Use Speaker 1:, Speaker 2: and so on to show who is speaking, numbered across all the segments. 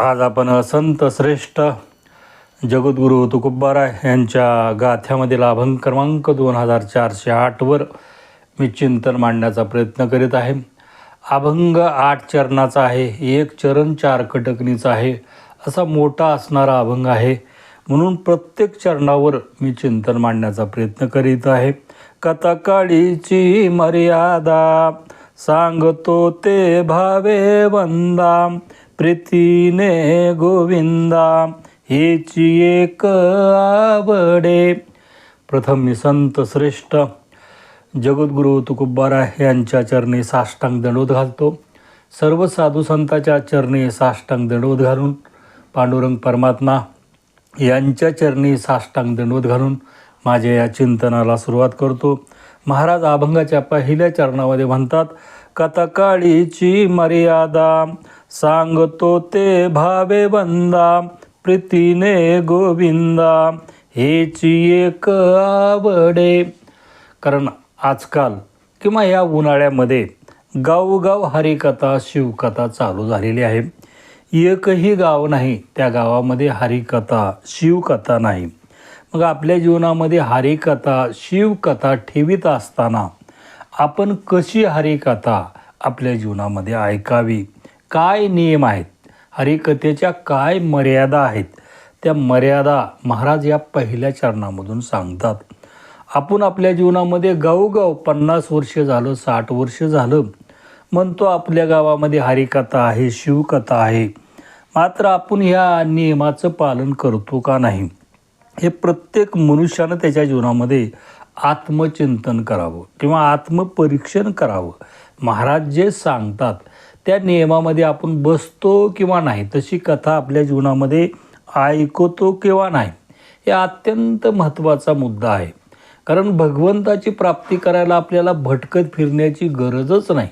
Speaker 1: आज आपण संत श्रेष्ठ जगद्गुरू तुकुब्बाराय यांच्या गाथ्यामधील अभंग क्रमांक दोन हजार चारशे आठवर मी चिंतन मांडण्याचा प्रयत्न करीत आहे. अभंग आठ चरणाचा आहे एक चरण चार कटकणीचा आहे असा मोठा असणारा अभंग आहे. म्हणून प्रत्येक चरणावर मी चिंतन मांडण्याचा प्रयत्न करीत आहे. कथकाळीची मर्यादा सांगतो ते भावे वंदा. प्रीतीने गोविंदा हेची एक आवडे. प्रथम मी संत श्रेष्ठ जगद्गुरू तुकुब्बारा यांच्या चरणी साष्टांग दंडोत घालतो. सर्व साधू संतांच्या चरणी साष्टांग दंडवत घालून पांडुरंग परमात्मा यांच्या चरणी साष्टांग दंडवत घालून माझ्या या चिंतनाला सुरुवात करतो. महाराज अभंगाच्या पहिल्या चरणामध्ये म्हणतात कथकाळीची मर्यादा सांगतो ते भावे बंदा प्रीतीने गोविंदा हेची एक आवडे. कारण आजकाल किंवा या उन्हाळ्यामध्ये गावोगाव हरिकथा शिवकथा चालू झालेली आहे. एकही गाव नाही त्या गावामध्ये हरिकथा शिवकथा नाही. मग आपल्या जीवनामध्ये हरिकथा शिवकथा ठेवीत असताना आपण कशी हरिकथा आपल्या जीवनामध्ये ऐकावी? काय नियम आहेत? हरिकथेच्या काय मर्यादा आहेत? त्या मर्यादा महाराज या पहिल्या चरणामधून सांगतात. आपण आपल्या जीवनामध्ये गावोगाव पन्नास वर्ष झालं साठ वर्ष झालं. म्हणतो आपल्या गावामध्ये हरिकथा आहे शिवकथा आहे. मात्र आपण ह्या नियमाचं पालन करतो का नाही? हे प्रत्येक मनुष्यानं त्याच्या जीवनामध्ये आत्मचिंतन करावं किंवा आत्मपरीक्षण करावं. महाराज जे सांगतात त्या नियमामध्ये आपण बसतो किंवा नाही तशी कथा आपल्या जीवनामध्ये ऐकतो किंवा नाही हे अत्यंत महत्त्वाचा मुद्दा आहे. कारण भगवंताची प्राप्ती करायला आपल्याला भटकत फिरण्याची गरजच नाही.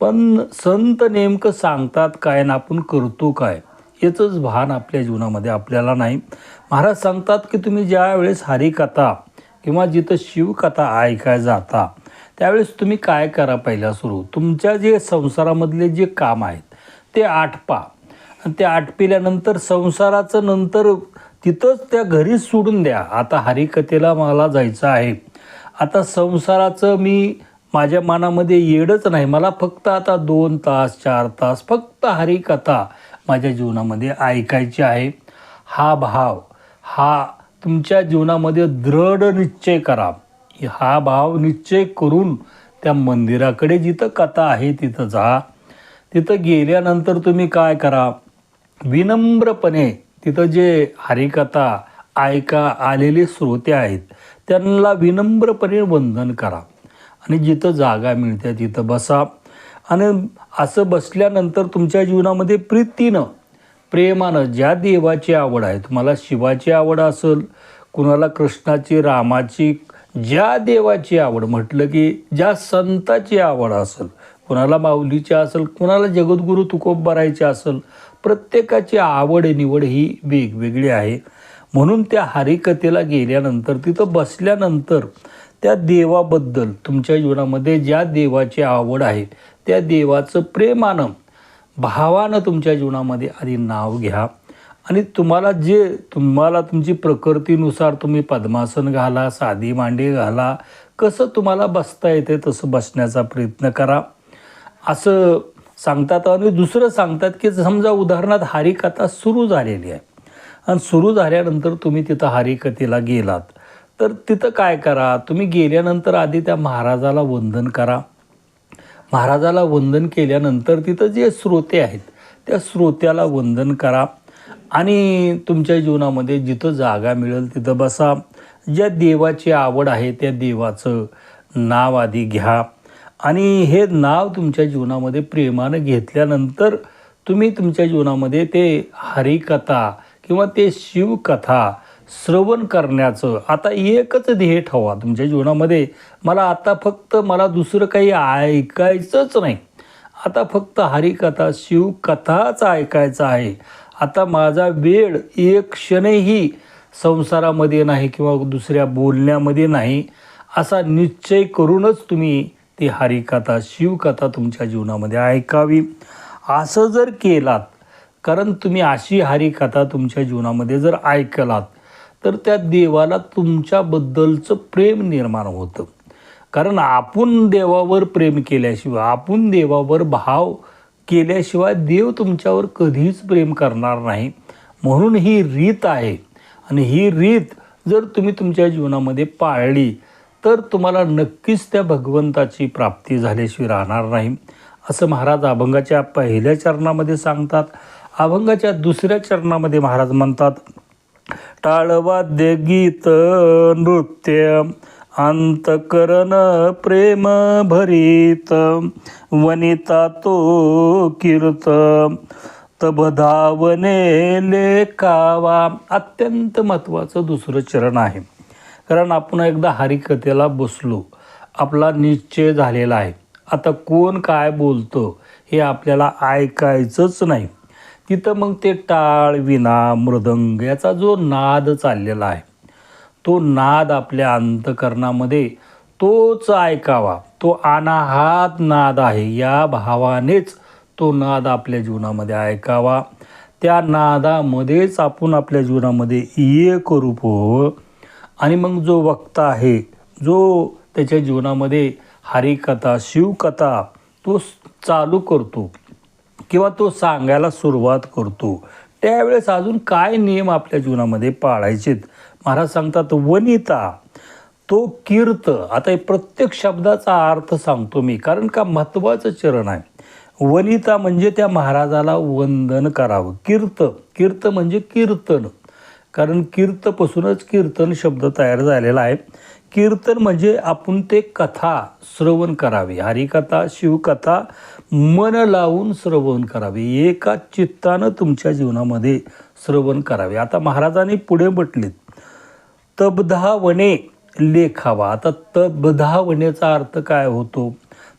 Speaker 1: पण संत नेमकं सांगतात काय ना आपण करतो काय याचंच भान आपल्या जीवनामध्ये आपल्याला नाही. महाराज सांगतात की तुम्ही ज्या वेळेस हरिकथा किंवा जिथं शिवकथा ऐकाय जाता त्यावेळेस तुम्ही काय करा पहिला सुरू? तुमच्या जे संसारामधले जे काम आहेत ते आटपा आणि ते आटपिल्यानंतर संसाराचं नंतर तिथंच त्या घरीच सोडून द्या. आता हरिकथेला मला जायचं आहे. आता संसाराचं मी माझ्या मनामध्ये येडच नाही. मला फक्त आता दोन तास चार तास फक्त हरिकथा माझ्या जीवनामध्ये ऐकायची आहे. हा भाव हा तुमच्या जीवनामध्ये दृढ निश्चय करा. हा भाव निश्चय करून त्या मंदिराकडे जिथं कथा आहे तिथं जा. तिथं गेल्यानंतर तुम्ही काय करा? विनम्रपणे तिथं जे हरिकथा ऐका आलेले श्रोते आहेत त्यांना विनम्रपणे वंदन करा. आणि जिथं जागा मिळते तिथं बसा. आणि असं बसल्यानंतर तुमच्या जीवनामध्ये प्रीतीनं प्रेमानं ज्या देवाची आवड आहे तुम्हाला शिवाची आवड असेल कुणाला कृष्णाची रामाची ज्या देवाची आवड म्हटलं की ज्या संताची आवड असेल कुणाला माऊलीची असेल कुणाला जगद्गुरू तुकोबारायची असेल प्रत्येकाची आवड निवड ही वेगवेगळी आहे. म्हणून त्या हरिकथेला गेल्यानंतर तिथं बसल्यानंतर त्या देवाबद्दल तुमच्या जीवनामध्ये ज्या देवाची आवड आहे त्या देवाचं प्रेमानं भावानं तुमच्या जीवनामध्ये आधी नाव घ्या. आणि तुम्हाला जे तुम्हाला तुमची प्रकृतीनुसार तुम्ही पद्मासन घाला साधी मांडी घाला कसं तुम्हाला बसता येते तसं बसण्याचा प्रयत्न करा. असं सांगतात आणि दुसरं सांगतात की समजा उदाहरणार्थ हरिकथा सुरू झालेली आहे. आणि सुरू झाल्यानंतर तुम्ही तिथं हरिकथेला गेलात. तर तिथं काय करा? तुम्ही गेल्यानंतर आधी त्या महाराजाला वंदन करा. महाराजाला वंदन केल्यानंतर तिथं जे श्रोते आहेत त्या श्रोत्याला वंदन करा. आणि तुमच्या जीवनामध्ये जिथं जागा मिळेल तिथं बसा. ज्या देवाची आवड आहे त्या देवाचं नाव आधी घ्या. आणि हे नाव तुमच्या जीवनामध्ये प्रेमानं घेतल्यानंतर तुम्ही तुमच्या जीवनामध्ये ते हरिकथा किंवा ते शिवकथा श्रवण करण्याचं आता एकच ध्येय ठेवा तुमच्या जीवनामध्ये. मला आता फक्त मला दुसरं काही ऐकायचंच नाही. आता फक्त हरिकथा शिवकथाच ऐकायचं आहे. आता माझा वेळ एक क्षणही संसारामध्ये नाही किंवा दुसऱ्या बोलण्यामध्ये नाही असा निश्चय करूनच तुम्ही ती हरिकथा शिवकथा तुमच्या जीवनामध्ये ऐकावी. असं जर केलात कारण तुम्ही अशी हरिकथा तुमच्या जीवनामध्ये जर ऐकलात तर त्या देवाला तुमच्याबद्दलचं प्रेम निर्माण होतं. कारण आपण देवावर प्रेम केल्याशिवाय आपण देवावर भाव केल्याशिवाय देव तुमच्यावर कधीच प्रेम करणार नाही. म्हणून ही रीत आहे. आणि ही रीत जर तुम्ही तुमच्या जीवनामध्ये पाळली तर तुम्हाला नक्कीच त्या भगवंताची प्राप्ती झाल्याशिवाय राहणार नाही. असं महाराज अभंगाच्या पहिल्या चरणामध्ये सांगतात. अभंगाच्या दुसऱ्या चरणामध्ये महाराज म्हणतात टाळवाद्य गीत नृत्य अंतकरण प्रेम भरीत वनिता तो कीर्त. तबधावने लेखावा अत्यंत महत्त्वाचं दुसरं चरण आहे. कारण आपण एकदा हरिकथेला बसलो आपला निश्चय झालेला आहे. आता कोण काय बोलतं हे आपल्याला ऐकायचंच नाही. तिथं मग ते टाळ विना मृदंग याचा जो नाद चाललेला आहे. तो नाद आपल्या अंतकरणामध्ये तोच ऐकावा. तो अनाहात नाद आहे. या भावानेच तो नाद आपल्या जीवनामध्ये ऐकावा. त्या नादामध्येच आपण आपल्या जीवनामध्ये एक रूप होवं आणि मग जो वक्ता आहे जो त्याच्या जीवनामध्ये हरिकथा शिवकथा तो चालू करतो किंवा तो सांगायला सुरुवात करतो त्यावेळेस अजून काय नियम आपल्या जीवनामध्ये पाळायचेत? महाराज सांगतात वनिता तो कीर्त. आता हे प्रत्येक शब्दाचा अर्थ सांगतो मी कारण का महत्त्वाचं चरण आहे. वनिता म्हणजे त्या महाराजाला वंदन करावं. कीर्त कीर्त म्हणजे कीर्तन. कारण कीर्तपासूनच कीर्तन शब्द तयार झालेला आहे. कीर्तन म्हणजे आपण ते कथा श्रवण करावी. हरिकथा शिवकथा मन लावून श्रवण करावे. एका चित्तानं तुमच्या जीवनामध्ये श्रवण करावे. आता महाराजांनी पुढे म्हटलेत तबधावने लेखावा. आता तबधावनेचा अर्थ काय होतो?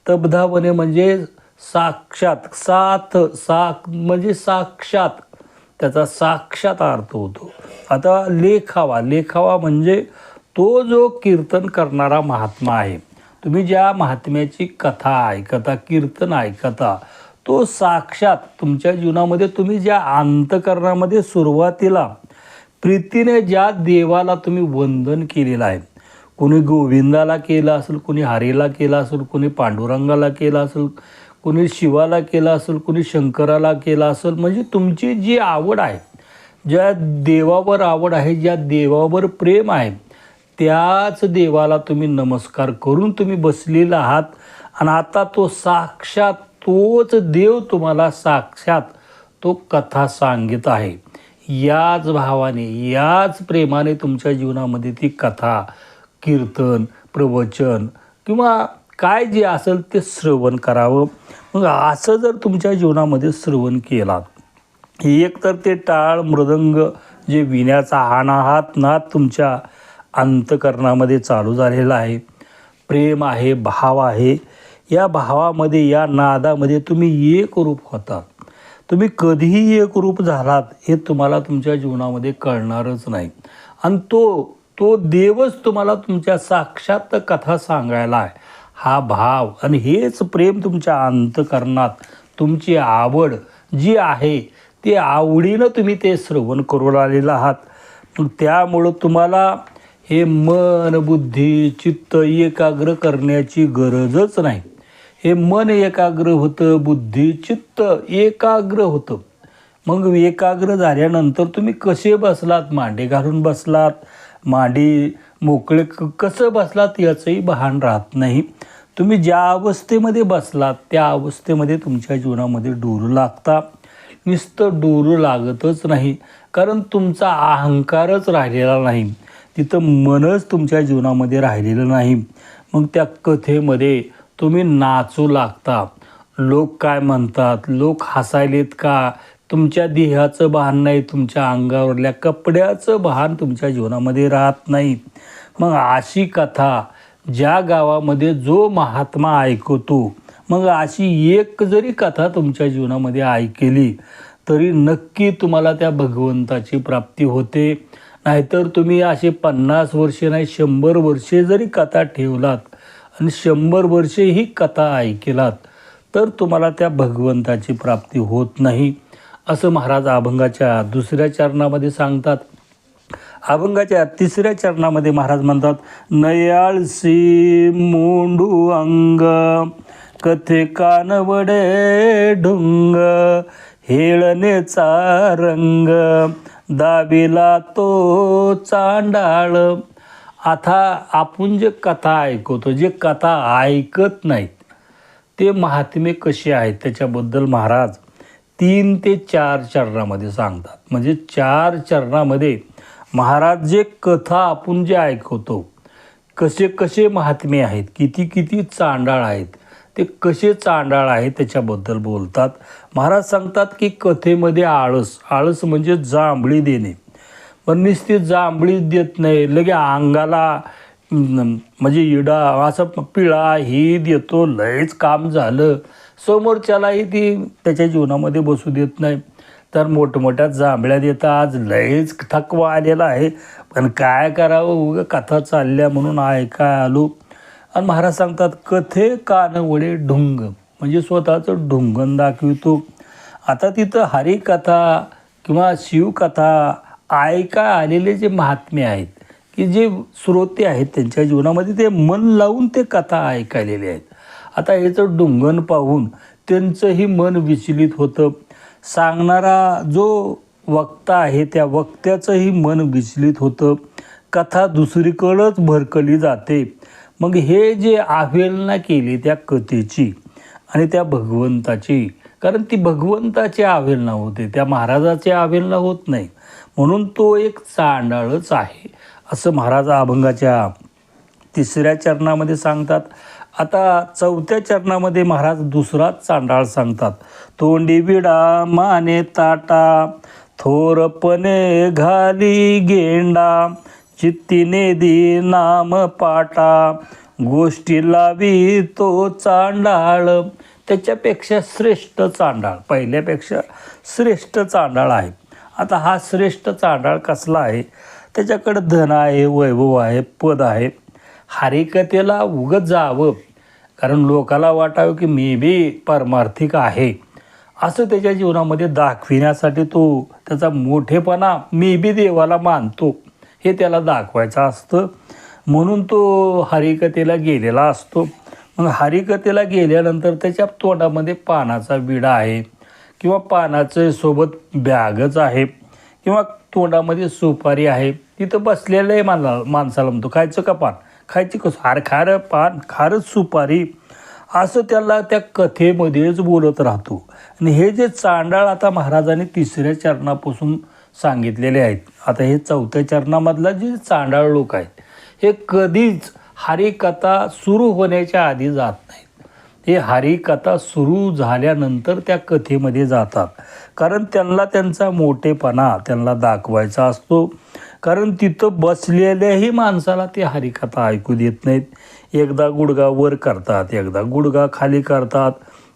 Speaker 1: तबधावने म्हणजे साक्षात साथ साक म्हणजे साक्षात. त्याचा साक्षात अर्थ होतो. आता लेखावा. लेखावा म्हणजे तो जो कीर्तन करणारा महात्मा आहे. तुम्ही ज्या महात्म्याची कथा ऐकता कीर्तन ऐकता तो साक्षात तुमच्या जीवनामध्ये तुम्ही ज्या अंतकरणामध्ये सुरुवातीला प्रीतीने ज्या देवाला तुम्ही वंदन केलेलं आहे कोणी गोविंदाला केलं असेल कोणी हरीला केलं असेल कोणी पांडुरंगाला केलं असेल कोणी शिवाला केलं असेल कोणी शंकराला केलं असेल म्हणजे तुमची जी आवड आहे ज्या देवावर आवड आहे ज्या देवावर प्रेम आहे त्याच देवाला तुम्ही नमस्कार करून तुम्ही बसलेला आहात. आणि आता तो साक्षात तोच देव तुम्हाला साक्षात तो कथा सांगित आहे. याच भावाने याच प्रेमाने तुमच्या जीवनामध्ये ती कथा कीर्तन प्रवचन किंवा काय जे असेल ते श्रवण करावं. मग असं जर तुमच्या जीवनामध्ये श्रवण केलात एक तर ते टाळ मृदंग जे विण्याचा हानाहात नाद तुमच्या अंतकरणामध्ये चालू झालेला आहे. प्रेम आहे भाव आहे. या भावामध्ये या नादामध्ये तुम्ही एक रूप होतात. तुम्ही कधीही एक रूप झालात हे तुम्हाला तुमच्या जीवनामध्ये कळणारच नाही. आणि तो तो देवच तुम्हाला तुमच्या साक्षात कथा सांगायला आहे. हा भाव आणि हेच प्रेम तुमच्या अंतकरणात तुमची आवड जी आहे ती आवडीनं तुम्ही ते श्रवण करून आलेलं आहात. मग त्यामुळं तुम्हाला हे मन बुद्धी चित्त एकाग्र करण्याची गरजच नाही. हे मन एकाग्र होतं बुद्धी चित्त एकाग्र होतं. मग एकाग्र झाल्यानंतर तुम्ही कसे बसलात? मांडे घालून बसलात? मांडी मोकळे क- कसं बसलात याचंही भान राहत नाही. तुम्ही ज्या अवस्थेमध्ये बसलात त्या अवस्थेमध्ये तुमच्या जीवनामध्ये डोरू लागता. नुसतं डोरू लागतच नाही. कारण तुमचा अहंकारच राहिलेला नाही. तिथं मनच तुमच्या जीवनामध्ये राहिलेलं नाही. मग त्या कथेमध्ये तुम्ही नाचू लागता. लोक काय म्हणतात? लोक हसायलेत का? तुमच्या देहाचं भान नाही तुमच्या अंगावरल्या कपड्याचं भान तुमच्या जीवनामध्ये राहत नाही. मग अशी कथा ज्या गावामध्ये जो महात्मा ऐकतो मग अशी एक जरी कथा तुमच्या जीवनामध्ये ऐकली तरी नक्की तुम्हाला त्या भगवंताची प्राप्ती होते. नाहीतर तुम्ही असे पन्नास वर्षे नाही शंभर वर्षे जरी कथा ठेवलात आणि शंभर वर्षे ही कथा ऐकलात तर तुम्हाला त्या भगवंताची प्राप्ती होत नाही असं महाराज अभंगाच्या दुसऱ्या चरणामध्ये सांगतात. अभंगाच्या तिसऱ्या चरणामध्ये महाराज म्हणतात नयाळसी मोंडू अंग कथे कानवडे ढुंग हेळनेचा रंग दाबिला तो चांडाळ आता आपण जे कथा ऐकवतो जे कथा ऐकत नाहीत ते महात्मे कसे आहेत त्याच्याबद्दल महाराज तीन ते चार चरणामध्ये सांगतात. म्हणजे चार चरणामध्ये महाराज जे कथा आपण जे ऐकवतो कसे कसे महात्मे आहेत किती किती चांडाळ आहेत ते कसे चांडाळ आहेत त्याच्याबद्दल बोलतात. महाराज सांगतात की कथेमध्ये आळस आळस म्हणजे जांभळी देणे. पण नुसती जांभळी देत नाही. लगे अंगाला म्हणजे इडा असं पिळा ही देतो लयच काम झालं. समोरच्यालाही ती त्याच्या जीवनामध्ये बसू देत नाही. तर मोठमोठ्या जांभळ्या देता आज लयच थकवा आलेला आहे. पण काय करावं? उगं कथा चालल्या म्हणून ऐका आलो. आणि महाराज सांगतात कथे कानवडे ढुंग. म्हणजे स्वतःचं ढुंगण दाखवितो. आता तिथं हरिकथा किंवा शिवकथा ऐका आलेले जे महात्मे आहेत की जे श्रोते आहेत त्यांच्या जीवनामध्ये ते मन लावून ते कथा ऐकायलेले आहेत. आता याचं डुंगण पाहून त्यांचंही मन विचलित होतं. सांगणारा जो वक्ता आहे त्या वक्त्याचंही मन विचलित होतं. कथा दुसरीकडंच भरकली जाते. मग हे जे आवेलना केली त्या कथेची आणि त्या भगवंताची कारण ती भगवंताची आवेलना होते. त्या महाराजाची आवेलना होत नाही. म्हणून तो एक चांडाळच आहे असं महाराज अभंगाच्या तिसऱ्या चरणामध्ये सांगतात. आता चौथ्या चरणामध्ये महाराज दुसराच चांडाळ सांगतात. तोंडी बिडा माने ताटा थोरपणे घाली गेंडा चित्तीने दी नाम पाटा गोष्टी लावी तो चांडाळ. त्याच्यापेक्षा श्रेष्ठ चांडाळ पहिल्यापेक्षा श्रेष्ठ चांडाळ आहे. आता हा श्रेष्ठ चांडाळ कसला आहे? त्याच्याकडं धन आहे वैभव आहे पद आहे. हरिकथेला उगत जावं. कारण लोकाला वाटावं की मी बी परमार्थिक आहे. असं त्याच्या जीवनामध्ये दाखविण्यासाठी तो त्याचा मोठेपणा मी बी देवाला मानतो. हे त्याला दाखवायचं असतं. म्हणून तो हरिकथेला गेलेला असतो. मग हरिकथेला गेल्यानंतर त्याच्या तोंडामध्ये पानाचा विडा आहे. किंवा पानाचं सोबत बॅगच आहे किंवा तोंडामध्ये सुपारी आहे तिथं बसलेलं आहे माणला माणसाला म्हणतो खायचं का पान? खायची कसं? हार खारं पान खारच सुपारी. असं त्याला त्या कथेमध्येच बोलत राहतो. आणि हे जे चांडाळ आता महाराजांनी तिसऱ्या चरणापासून सांगितलेले आहेत आता हे चौथ्या चरणामधला जे चांडाळ लोक आहेत हे कधीच हरिकथा सुरू होण्याच्या आधी जात नाहीत. हे हरिकथा सुरू झाल्यानंतर त्या कथेमध्ये जातात. कारण त्यांना त्यांचा मोठेपणा त्यांना दाखवायचा असतो. कारण तिथं बसलेल्याही माणसाला ते हरिकथा ऐकू देत नाहीत. एकदा गुडगा वर करतात एकदा गुडगा खाली करतात.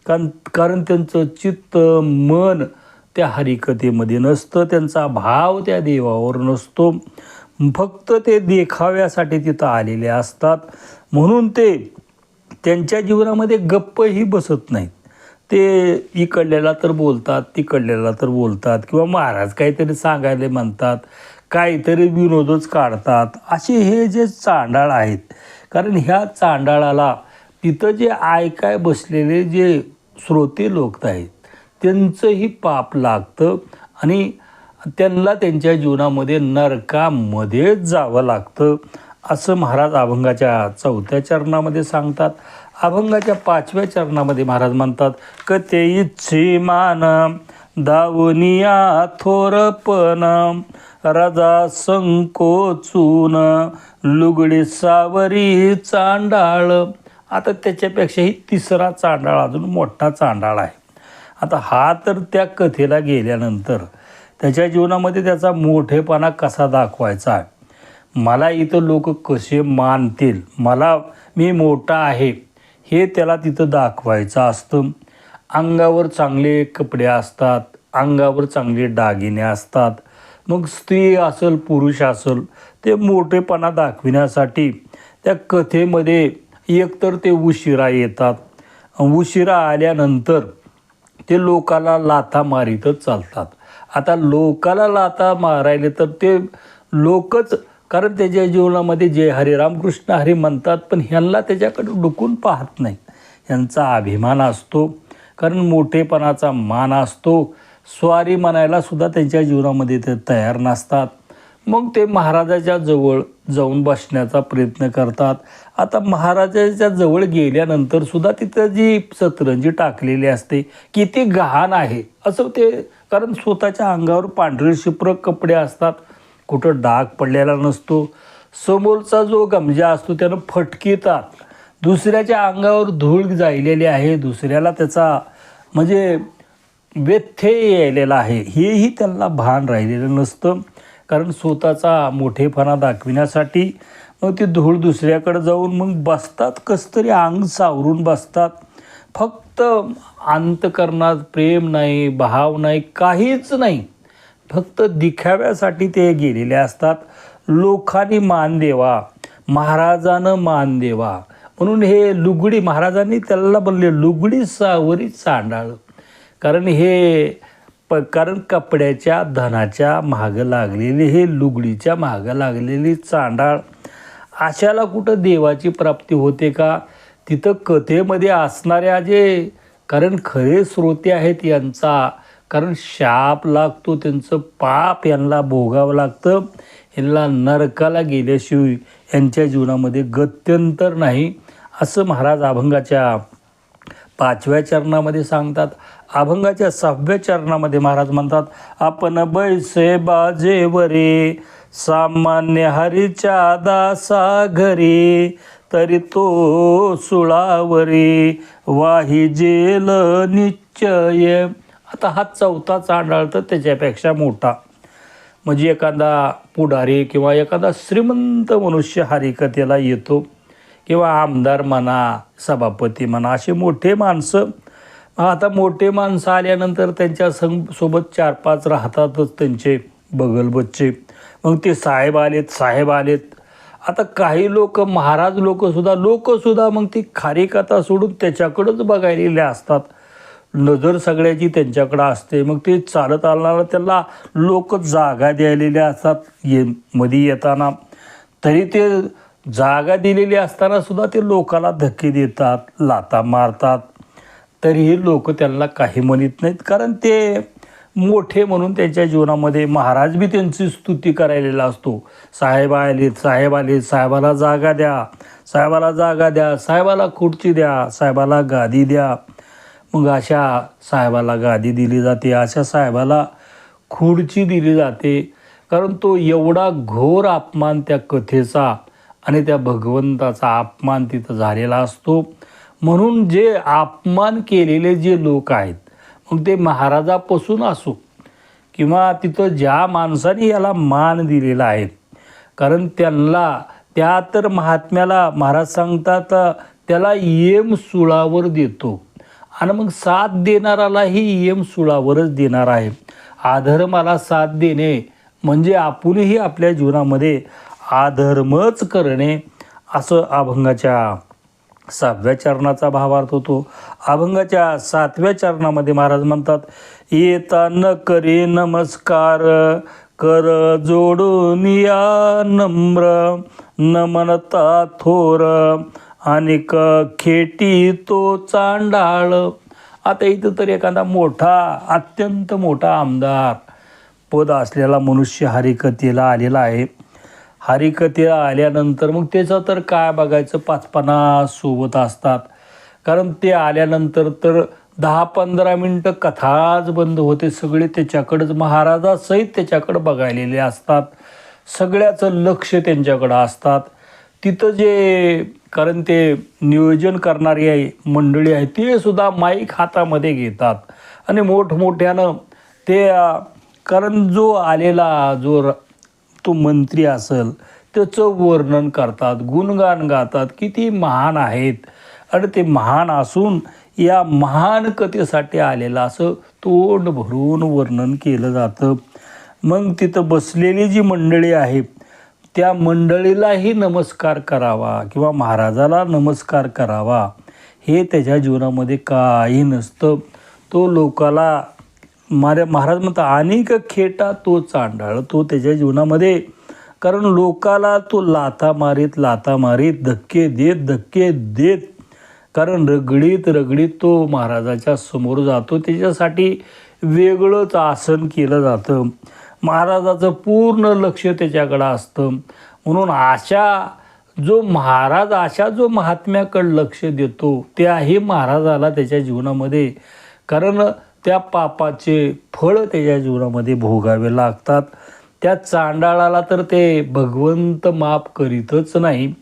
Speaker 1: कारण कारण त्यांचं चित्त मन त्या हरिकथेमध्ये नसतं त्यांचा भाव त्या देवावर नसतो. फक्त ते देखाव्यासाठी तिथं आलेले असतात. म्हणून ते त्यांच्या जीवनामध्ये गप्पही बसत नाहीत. ते इकडल्याला तर बोलतात तिकडल्याला तर बोलतात किंवा महाराज काहीतरी सांगायला म्हणतात काहीतरी विनोदच काढतात. असे हे जे चांडाळ आहेत कारण ह्या चांडाळाला तिथं जे ऐकाय बसलेले जे श्रोते लोक आहेत त्यांचंही पाप लागतं आणि त्यांना त्यांच्या जीवनामध्ये नरकामध्ये जावं लागतं. असं महाराज अभंगाच्या चौथ्या चरणामध्ये सांगतात. अभंगाच्या पाचव्या चरणामध्ये महाराज म्हणतात कते इच्छी मान दावनिया थोरपण रजा संकोचून लुगडी सावरी चांडाळ. आता त्याच्यापेक्षाही तिसरा चांडाळ अजून मोठा चांडाळ आहे. आता हा तर त्या कथेला गेल्यानंतर त्याच्या जीवनामध्ये त्याचा मोठेपणा कसा दाखवायचा आहे? मला इथं लोक कसे मानतील? मला मी मोठा आहे. हे त्याला तिथं दाखवायचं असतं. अंगावर चांगले कपडे असतात. अंगावर चांगले दागिने असतात. मग स्त्री असेल पुरुष असेल ते मोठेपणा दाखविण्यासाठी त्या कथेमध्ये एकतर ते उशिरा येतात. उशिरा आल्यानंतर ते लोकाला लाथा मारीतच चालतात. आता लोकाला लाथा मारायले तर ते लोकच कारण त्याच्या जीवनामध्ये जे हरे रामकृष्ण हरी म्हणतात पण ह्यांना त्याच्याकडे डुकून पाहत नाहीत. ह्यांचा अभिमान असतो कारण मोठेपणाचा मान असतो. स्वारी म्हणायला सुद्धा त्यांच्या जीवनामध्ये ते तयार नसतात. मग ते महाराजाच्या जवळ जाऊन बसण्याचा प्रयत्न करतात. आता महाराजाच्या जवळ गेल्यानंतर सुद्धा तिथं जी सतरंजी टाकलेली असते किती गहाण आहे असं ते कारण स्वतःच्या अंगावर पांढरे शिप्रक कपडे असतात. कुठं डाग पडलेला नसतो. समोरचा जो गमजा असतो त्यानं फटकितात दुसऱ्याच्या अंगावर धूळ जायलेली आहे. दुसऱ्याला त्याचा म्हणजे व्यथ्यय यायलेला आहे. हेही त्यांना भान राहिलेलं नसतं. कारण स्वतःचा मोठेपणा दाखविण्यासाठी मग ती धूळ दुसऱ्याकडे जाऊन मग बसतात. कसं तरी अंग सावरून बसतात. फक्त अंतकरणात प्रेम नाही भाव नाही काहीच नाही. फक्त दिखाव्यासाठी ते गेलेले असतात. लोकांनी मान देवा महाराजानं मान देवा. म्हणून हे लुगडी महाराजांनी त्याला बनले लुगडी सावरी चांडाळ. कारण हे प कारण कपड्याच्या धनाच्या मागं लागलेली हे लुगडीच्या मागं लागलेली चांडाळ. अशाला कुठं देवाची प्राप्ती होते का? तिथं कथेमध्ये असणाऱ्या जे कारण खरे श्रोते आहेत यांचा कारण शाप लागतो त्यांचं पाप यांना भोगावं लागतं. यांना नरकाला गेल्याशिवाय यांच्या जीवनामध्ये गत्यंतर नाही. असं महाराज अभंगाच्या पाचव्या चरणामध्ये सांगतात. अभंगाच्या सहाव्या चरणामध्ये महाराज म्हणतात आपण बैसे बाजेवरे सामान्य हरीच्या दासा घरी तरी तो सुळावरी वाही जेल निश्चय. आता हा चौथा चांडाळ तर त्याच्यापेक्षा मोठा. म्हणजे एखादा पुढारी किंवा एखादा श्रीमंत मनुष्य हरिकथेला येतो किंवा आमदार म्हणा सभापती म्हणा असे मोठे माणसं. आता मोठे माणसं आल्यानंतर त्यांच्या संग सोबत चार पाच राहतातच त्यांचे बगल बच्चे. मग ते साहेब आलेत साहेब आलेत. आता काही लोक महाराज लोकसुद्धा लोकसुद्धा मग ती खारी कथा सोडून त्याच्याकडंच बघायलेले असतात. नजर सगळ्याची त्यांच्याकडं असते. मग ते चालत आलणारा त्यांना लोक जागा द्यायलेले असतात. ये मध्ये येताना. तरी ते जागा दिलेली असताना सुद्धा ते लोकाला धक्के देतात लाता मारतात. तरीही लोक त्यांना काही म्हणत नाहीत. कारण ते मोठे म्हणून त्यांच्या जीवनामध्ये महाराज बी त्यांची स्तुती करायलेला असतो. साहेब आले साहेब आले साहेबाला जागा द्या. साहेबाला जागा द्या साहेबाला खुर्ची द्या साहेबाला गादी द्या. मग अशा साहेबाला गादी दिली जाते अशा साहेबाला खुर्ची दिली जाते. कारण तो एवढा घोर अपमान त्या कथेचा आणि त्या भगवंताचा अपमान तिथं झालेला असतो. म्हणून जे अपमान केलेले जे लोक आहेत मग ते महाराजापासून असो किंवा तिथं ज्या माणसाने याला मान दिलेला आहे कारण त्यांना त्या तर महात्म्याला महाराज सांगतात त्याला येम सुळावर देतो. आणि मग साथ देणारालाही यम सुळावरच देणार आहे. आधर्माला साथ देणे म्हणजे आपणही आपल्या जीवनामध्ये आधर्मच करणे असं अभंगाच्या सहाव्या चरणाचा भावार्थ होतो. अभंगाच्या सातव्या चरणामध्ये महाराज म्हणतात येता न करे नमस्कार कर जोडून या नम्र न म्हणता थोर आणि खेटी तो चांडाळ. आता इथं तर एखादा मोठा अत्यंत मोठा आमदार पद असलेला मनुष्य हरिकथेला आलेला आहे. हरिकथेला आल्यानंतर मग त्याचं तर काय बघायचं? पाचपणा सोबत असतात. कारण ते आल्यानंतर तर दहा पंधरा मिनटं कथाच बंद होते. सगळे त्याच्याकडंच महाराजासहित त्याच्याकडं बघायलेले असतात. सगळ्याचं लक्ष त्यांच्याकडं असतात. तिथं जे कारण ते नियोजन करणारी आहे मंडळी आहे ते सुद्धा माईक हातामध्ये घेतात. आणि मोठमोठ्यानं ते कारण जो आलेला जो र- तो मंत्री असेल त्याचं वर्णन करतात गुणगान गातात किती महान आहेत. आणि ते महान असून या महान कथेसाठी आलेलं असं तोंड भरून वर्णन केलं जातं. मग तिथं बसलेली जी मंडळी आहे त्या मंडळीलाही नमस्कार करावा किंवा महाराजाला नमस्कार करावा हे त्याच्या जीवनामध्ये काही नसतं. तो लोकाला मारे महाराज म्हणतात अनेक खेटा तो चांडाळ तो त्याच्या जीवनामध्ये कारण लोकाला तो लाथा मारीत लाथा मारीत धक्के देत धक्के देत. कारण रगडीत रगडीत तो महाराजाच्या समोर जातो. त्याच्यासाठी वेगळंच आसन केलं जातं. महाराजाचं पूर्ण लक्ष त्याच्याकडं असतं. म्हणून अशा जो महाराज अशा जो महात्म्याकडं लक्ष देतो त्याही महाराजाला त्याच्या जीवनामध्ये कारण त्या पापाचे फळ त्याच्या जीवनामध्ये भोगावे लागतात. त्या चांडाळाला तर ते भगवंत माफ करीतच नाही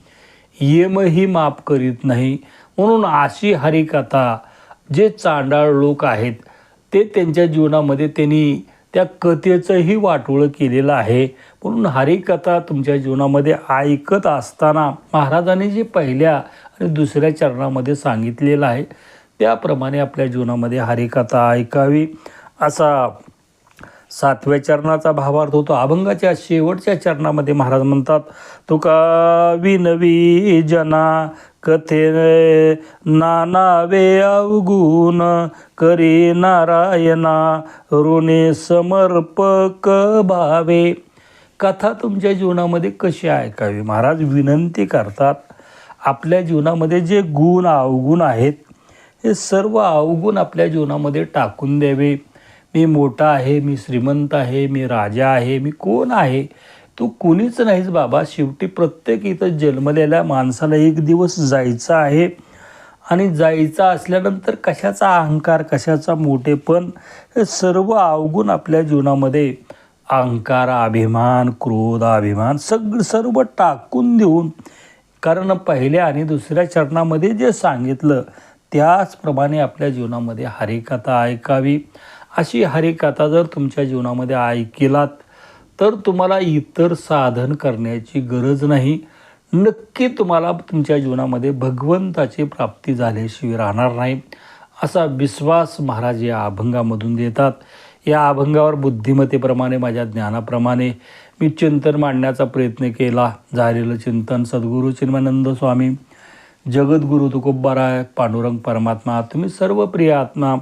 Speaker 1: यमही माफ करीत नाही. म्हणून अशी हरिकथा जे चांडाळ लोक आहेत ते त्यांच्या जीवनामध्ये त्यांनी त्या कथेचंही वाटोळं केलेलं आहे. म्हणून हरिकथा तुमच्या जीवनामध्ये ऐकत असताना महाराजांनी जे पहिल्या आणि दुसऱ्या चरणामध्ये सांगितलेलं आहे त्याप्रमाणे आपल्या जीवनामध्ये हरिकथा ऐकावी. असा सातव्या चरणाचा भावार्थ होतो. अभंगाच्या शेवटच्या चरणामध्ये महाराज म्हणतात तुका विनवी जना कथे नानावे अवगुण करी नारायणा ऋणे समर्पक भावे. कथा तुमच्या जीवनामध्ये कशी ऐकावी? महाराज विनंती करतात. आपल्या जीवनामध्ये जे गुण अवगुण आहेत हे सर्व अवगुण आपल्या जीवनामध्ये टाकून द्यावे. मी मोठा आहे मी श्रीमंत आहे मी राजा आहे मी कोण आहे? तू कुणीच नाहीस बाबा. शेवटी प्रत्येक इथं जन्मलेल्या माणसाला एक दिवस जायचं आहे. आणि जायचं असल्यानंतर कशाचा अहंकार कशाचा मोठेपण हे सर्व अवगुण आपल्या जीवनामध्ये अहंकार अभिमान क्रोध अभिमान सगळं सर्व टाकून देऊन कारण पहिल्या आणि दुसऱ्या चरणामध्ये जे सांगितलं त्याचप्रमाणे आपल्या जीवनामध्ये हरिकथा ऐकावी. अशी हरिकथा जर तुमच्या जीवनामध्ये ऐकिलात तर तुम्हाला इतर साधन करण्याची गरज नाही. नक्की तुम्हाला तुमच्या जीवनामध्ये भगवंताची प्राप्ती झाल्याशिवाय राहणार नाही. असा विश्वास महाराज या अभंगामधून देतात. या अभंगावर बुद्धिमत्तेप्रमाणे माझ्या ज्ञानाप्रमाणे मी चिंतन मांडण्याचा प्रयत्न केला. झालेलं चिंतन सद्गुरू चिन्मानंद स्वामी जगद्गुरु तुकोबाराय पांडुरंग परमात्मा तुम्ही सर्व प्रिय आत्मा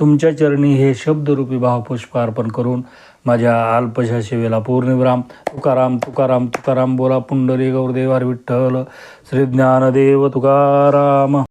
Speaker 1: तुमच्या चरणी हे शब्दरूपी भावपुष्प अर्पण करून माझ्या अल्पशा शिवेला पूर्णविराम. तुकाराम तुकाराम तुकाराम बोला पुंडली गौरदेवार विठ्ठल. श्री ज्ञानदेव तुकाराम.